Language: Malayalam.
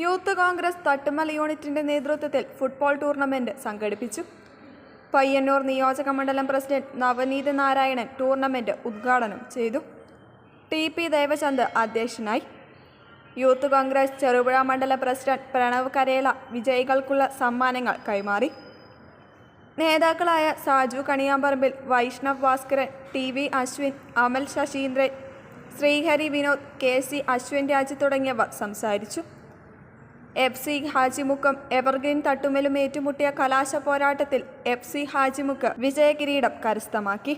യൂത്ത് കോൺഗ്രസ് തട്ടുമൽ യൂണിറ്റിന്റെ നേതൃത്വത്തിൽ ഫുട്ബോൾ ടൂർണമെന്റ് സംഘടിപ്പിച്ചു. പയ്യന്നൂർ നിയോജക മണ്ഡലം പ്രസിഡന്റ് നവനീത് നാരായണൻ ടൂർണമെന്റ് ഉദ്ഘാടനം ചെയ്തു. ടി പി ദേവചന്ദ് അധ്യക്ഷനായി. യൂത്ത് കോൺഗ്രസ് ചെറുപുഴ മണ്ഡലം പ്രസിഡന്റ് പ്രണവ് കരേല വിജയികൾക്കുള്ള സമ്മാനങ്ങൾ കൈമാറി. നേതാക്കളായ Saju Kaniyamparambil Vaishnav Bhaskaran T V Ashwin Amal Sasheendran Sreehari Vinod K C Ashwin Raj തുടങ്ങിയവർ സംസാരിച്ചു. എഫ് സി ഹാജിമുക്കും എവർഗ്രീൻ തട്ടുമലും ഏറ്റുമുട്ടിയ കലാശ പോരാട്ടത്തിൽ എഫ് സി ഹാജിമുക്ക് വിജയകിരീടം കരസ്ഥമാക്കി.